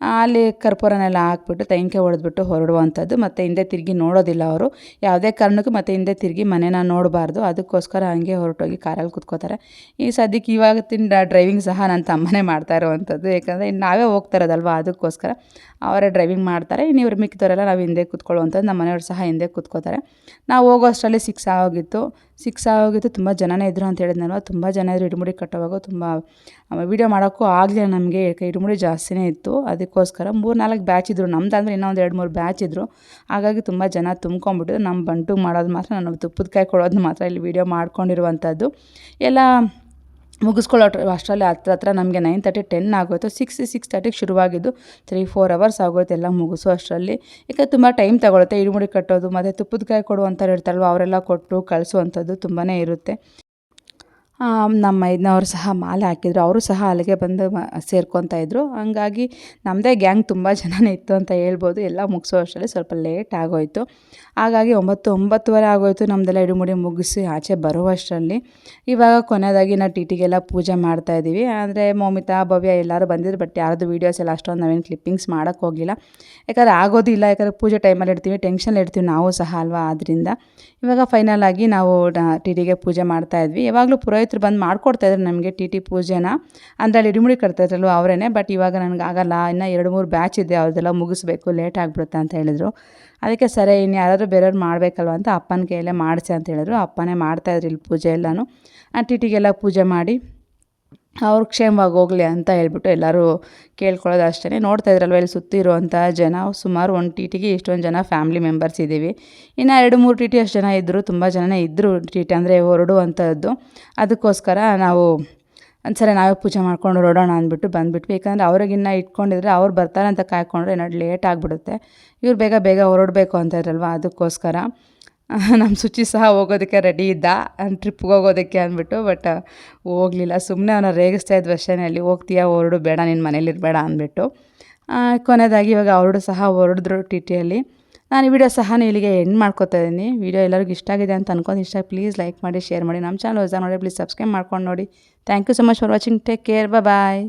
A: ಅಲ್ಲಿ ಕರ್ಪೂರನೆಲ್ಲ ಹಾಕ್ಬಿಟ್ಟು ತೈಂಕೆ ಹೊಡೆದ್ಬಿಟ್ಟು ಹೊರಡುವಂಥದ್ದು. ಮತ್ತು ಹಿಂದೆ ತಿರುಗಿ ನೋಡೋದಿಲ್ಲ ಅವರು. ಯಾವುದೇ ಕಾರಣಕ್ಕೂ ಮತ್ತೆ ಹಿಂದೆ ತಿರುಗಿ ಮನೇನ ನೋಡಬಾರ್ದು. ಅದಕ್ಕೋಸ್ಕರ ಹಂಗೆ ಹೊರಟೋಗಿ ಕಾರಲ್ಲಿ ಕುತ್ಕೋತಾರೆ. ಈ ಸದ್ಯಕ್ಕೆ ಇವಾಗಿನ ಡ್ರೈವಿಂಗ್ ಸಹ ನನ್ನ ತಮ್ಮನೇ ಮಾಡ್ತಾ ಇರುವಂಥದ್ದು. ಯಾಕಂದರೆ ನಾವೇ ಹೋಗ್ತಾ ಇರೋದಲ್ವ? ಅದಕ್ಕೋಸ್ಕರ ಅವರೇ ಡ್ರೈವಿಂಗ್ ಮಾಡ್ತಾರೆ. ಇನ್ನು ಇವ್ರು ಮಿಕ್ಕಿದವರೆಲ್ಲ ನಾವು ಹಿಂದೆ ಕೂತ್ಕೊಳ್ಳುವಂಥದ್ದು. ನಮ್ಮ ಮನೆಯವ್ರು ಸಹ ಹಿಂದೆ ಕೂತ್ಕೋತಾರೆ. ನಾವು ಹೋಗೋ ಅಷ್ಟರಲ್ಲಿ ಸಿಕ್ಸ್ ಆಗೋಗಿತ್ತು ಸಿಕ್ಸ್ ಆಗೋಗಿತ್ತು ತುಂಬ ಜನನೇ ಇದ್ದರು ಅಂತ ಹೇಳಿದ್ನಲ್ವ? ತುಂಬ ಜನ ಇದ್ರು. ಇಡುಮುಡಿ ಕಟ್ಟುವಾಗ ತುಂಬ ವೀಡಿಯೋ ಮಾಡೋಕ್ಕೂ ಆಗಲಿಲ್ಲ ನಮಗೆ. ಇಡುಮುಡಿ ಜಾಸ್ತಿನೇ ಇತ್ತು. ಅದಕ್ಕೋಸ್ಕರ ಮೂರು ನಾಲ್ಕು ಬ್ಯಾಚ್ ಇದ್ದರು ನಮ್ದು ಅಂದರೆ ಇನ್ನೊಂದು ಎರಡು ಮೂರು ಬ್ಯಾಚ್ ಇದ್ದರು ಹಾಗಾಗಿ ತುಂಬ ಜನ ತುಂಬ್ಕೊಂಬಿಟ್ಟಿದ್ರು ನಮ್ಮ ಬಂಟು ಮಾಡೋದು ಮಾತ್ರ ನಾನು ತುಪ್ಪದ ಕಾಯಿ ಕೊಡೋದು ಮಾತ್ರ ಇಲ್ಲಿ ವೀಡಿಯೋ ಮಾಡ್ಕೊಂಡಿರುವಂಥದ್ದು ಎಲ್ಲ ಮುಗಿಸ್ಕೊಳ್ಳೋ ಅಷ್ಟರಲ್ಲಿ ಹತ್ರ ಹತ್ರ ನಮಗೆ ನೈನ್ ತರ್ಟಿ ಟೆನ್ ಆಗೋಯ್ತು. ಸಿಕ್ಸ್ ಸಿಕ್ಸ್ ತರ್ಟಿಗೆ ಶುರುವಾಗಿದ್ದು ತ್ರೀ ಫೋರ್ ಅವರ್ಸ್ ಆಗೋಯ್ತು ಎಲ್ಲ ಮುಗಿಸೋ ಅಷ್ಟರಲ್ಲಿ. ಯಾಕೆ ತುಂಬ ಟೈಮ್ ತಗೊಳುತ್ತೆ. ಇಡುಮುಡಿ ಕಟ್ಟೋದು, ಮತ್ತು ತುಪ್ಪದ ಕಾಯಿ ಕೊಡುವಂಥವ್ರು ಇರ್ತಾರಲ್ವ, ಅವರೆಲ್ಲ ಕೊಟ್ಟು ಕಳಿಸುವಂಥದ್ದು ತುಂಬಾ ಇರುತ್ತೆ. ನಮ್ಮ ಐದನವರು ಸಹ ಮಾಲೆ ಹಾಕಿದ್ರು. ಅವರು ಸಹ ಅಲ್ಲಿಗೆ ಬಂದು ಮ, ಸೇರ್ಕೊತಾ ಇದ್ರು. ಹಂಗಾಗಿ ನಮ್ಮದೇ ಗ್ಯಾಂಗ್ ತುಂಬ ಜನನೇ ಇತ್ತು ಅಂತ ಹೇಳ್ಬೋದು. ಎಲ್ಲ ಮುಗಿಸೋ ಅಷ್ಟರಲ್ಲಿ ಸ್ವಲ್ಪ ಲೇಟ್ ಆಗೋಯಿತು. ಹಾಗಾಗಿ ಒಂಬತ್ತು, ಒಂಬತ್ತುವರೆ ಆಗೋಯಿತು ನಮ್ಮದೆಲ್ಲ ಇಡುಮುಡಿ ಮುಗಿಸಿ ಆಚೆ ಬರುವಷ್ಟರಲ್ಲಿ ಇವಾಗ ಕೊನೆಯದಾಗಿ ನಾವು ಟಿ ಟಿಗೆಲ್ಲ ಪೂಜೆ ಮಾಡ್ತಾ ಇದ್ದೀವಿ. ಅಂದರೆ ಮೌಮಿತಾ, ಭವ್ಯ ಎಲ್ಲರೂ ಬಂದಿದ್ರು, ಬಟ್ ಯಾರದು ವೀಡಿಯೋಸ್ ಎಲ್ಲ ಅಷ್ಟೊಂದು ನಾವೇನು ಕ್ಲಿಪ್ಪಿಂಗ್ಸ್ ಮಾಡೋಕ್ಕೆ ಹೋಗಿಲ್ಲ. ಯಾಕಂದರೆ ಆಗೋದಿಲ್ಲ. ಯಾಕಂದರೆ ಪೂಜೆ ಟೈಮಲ್ಲಿ ಇಡ್ತೀವಿ ಟೆನ್ಷನ್ ಇಡ್ತೀವಿ ನಾವು ಸಹ ಅಲ್ವಾ? ಆದ್ದರಿಂದ ಇವಾಗ ಫೈನಲ್ ಆಗಿ ನಾವು ಟಿ ಟಿಗೆ ಪೂಜೆ ಮಾಡ್ತಾ ಇದ್ವಿ. ಯಾವಾಗಲೂ ಪುರೋಹಿತರು ಬಂದು ಮಾಡ್ಕೊಡ್ತಾಯಿದ್ರು ನಮಗೆ ಟಿ ಟಿ ಪೂಜೆನ. ಅಂದರೆ ಅಲ್ಲಿ ಇಡಿಮುಡಿ ಕಟ್ತಾಯಿದ್ರಲ್ವ ಅವರೇ ಬಟ್ ಇವಾಗ ನನಗೆ ಆಗಲ್ಲ, ಇನ್ನು ಎರಡು ಮೂರು ಬ್ಯಾಚ್ ಇದೆ ಅದೆಲ್ಲ ಮುಗಿಸ್ಬೇಕು ಲೇಟ್ ಆಗಿಬಿಡುತ್ತೆ ಅಂತ ಹೇಳಿದರು. ಅದಕ್ಕೆ ಸರಿ ಇನ್ನು ಯಾರಾದರೂ ಬೇರೆಯವ್ರು ಮಾಡಬೇಕಲ್ವ ಅಂತ ಅಪ್ಪನ ಕೈಯಲ್ಲೇ ಮಾಡಿಸಿ ಅಂತ ಹೇಳಿದ್ರು. ಅಪ್ಪನೇ ಮಾಡ್ತಾಯಿದ್ರು ಇಲ್ಲಿ ಪೂಜೆ ಎಲ್ಲನೂ. ಟಿ ಟಿಗೆಲ್ಲ ಪೂಜೆ ಮಾಡಿ ಅವ್ರು ಕ್ಷೇಮವಾಗಿ ಹೋಗಲಿ ಅಂತ ಹೇಳ್ಬಿಟ್ಟು ಎಲ್ಲರೂ ಕೇಳ್ಕೊಳ್ಳೋದು ಅಷ್ಟೇ ನೋಡ್ತಾ ಇದ್ರಲ್ವ ಇಲ್ಲಿ ಸುತ್ತಿರುವಂಥ ಜನ. ಸುಮಾರು ಒಂದು ಟಿ ಟಿಗೆ ಇಷ್ಟೊಂದು ಜನ ಫ್ಯಾಮಿಲಿ ಮೆಂಬರ್ಸ್ ಇದ್ದೀವಿ. ಇನ್ನು ಎರಡು ಮೂರು ಟಿ ಟಿ ಅಷ್ಟು ಜನ ಇದ್ದರು. ತುಂಬ ಜನನೇ ಇದ್ದರು ಟಿ ಟಿ ಅಂದರೆ ಹೊರಡುವಂಥದ್ದು. ಅದಕ್ಕೋಸ್ಕರ ನಾವು ಸರಿ ನಾವೇ ಪೂಜೆ ಮಾಡ್ಕೊಂಡು ಹೊರಡೋಣ ಅಂದ್ಬಿಟ್ಟು ಬಂದುಬಿಟ್ವಿ. ಯಾಕಂದರೆ ಅವ್ರಿಗಿನ್ನ ಇಟ್ಕೊಂಡಿದ್ರೆ ಅವ್ರು ಬರ್ತಾರೆ ಅಂತ ಕಾಯ್ಕೊಂಡ್ರೆ ಏನಾದ್ರು ಲೇಟ್ ಆಗಿಬಿಡುತ್ತೆ. ಇವ್ರು ಬೇಗ ಬೇಗ ಹೊರಡಬೇಕು ಅಂತ ಇದ್ರಲ್ವ ಅದಕ್ಕೋಸ್ಕರ. ನಮ್ಮ ಸುಚಿ ಸಹ ಹೋಗೋದಕ್ಕೆ ರೆಡಿ ಇದ್ದ. ಟ್ರಿಪ್ಗೆ ಹೋಗೋದಕ್ಕೆ ಅಂದ್ಬಿಟ್ಟು ಬಟ್ ಹೋಗಲಿಲ್ಲ. ಸುಮ್ಮನೆ ಅವನ ರೇಗಿಸ್ತಾ ಇದ್ದ ಅಷ್ಟೇ ಅಲ್ಲಿ ಹೋಗ್ತೀಯಾ, ಹೊರಡು, ಬೇಡ ನಿನ್ನ ಮನೇಲಿ ಇರಬೇಡ ಅಂದ್ಬಿಟ್ಟು ಕೊನೆಯದಾಗಿ ಇವಾಗ ಹೊರಡು ಸಹ ಹೊರಡಿದ್ರು ಟಿ ಟಿಯಲ್ಲಿ ನಾನು ಈ ವಿಡಿಯೋ ಸಹ ಇಲ್ಲಿಗೆ ಎಂಡ್ ಮಾಡ್ಕೋತಾ ಇದ್ದೀನಿ. ವಿಡಿಯೋ ಎಲ್ಲರಿಗೂ ಇಷ್ಟ ಆಗಿದೆ ಅಂತ ಅನ್ಕೊಂಡು ಇಷ್ಟ ಪ್ಲೀಸ್ ಲೈಕ್ ಮಾಡಿ ಶೇರ್ ಮಾಡಿ. ನಮ್ಮ ಚಾನಲ್ ಹೊಸ ನೋಡಿ ಪ್ಲೀಸ್ ಸಬ್ಸ್ಕ್ರೈಬ್ ಮಾಡ್ಕೊಂಡು ನೋಡಿ. Thank you so much for watching take care bye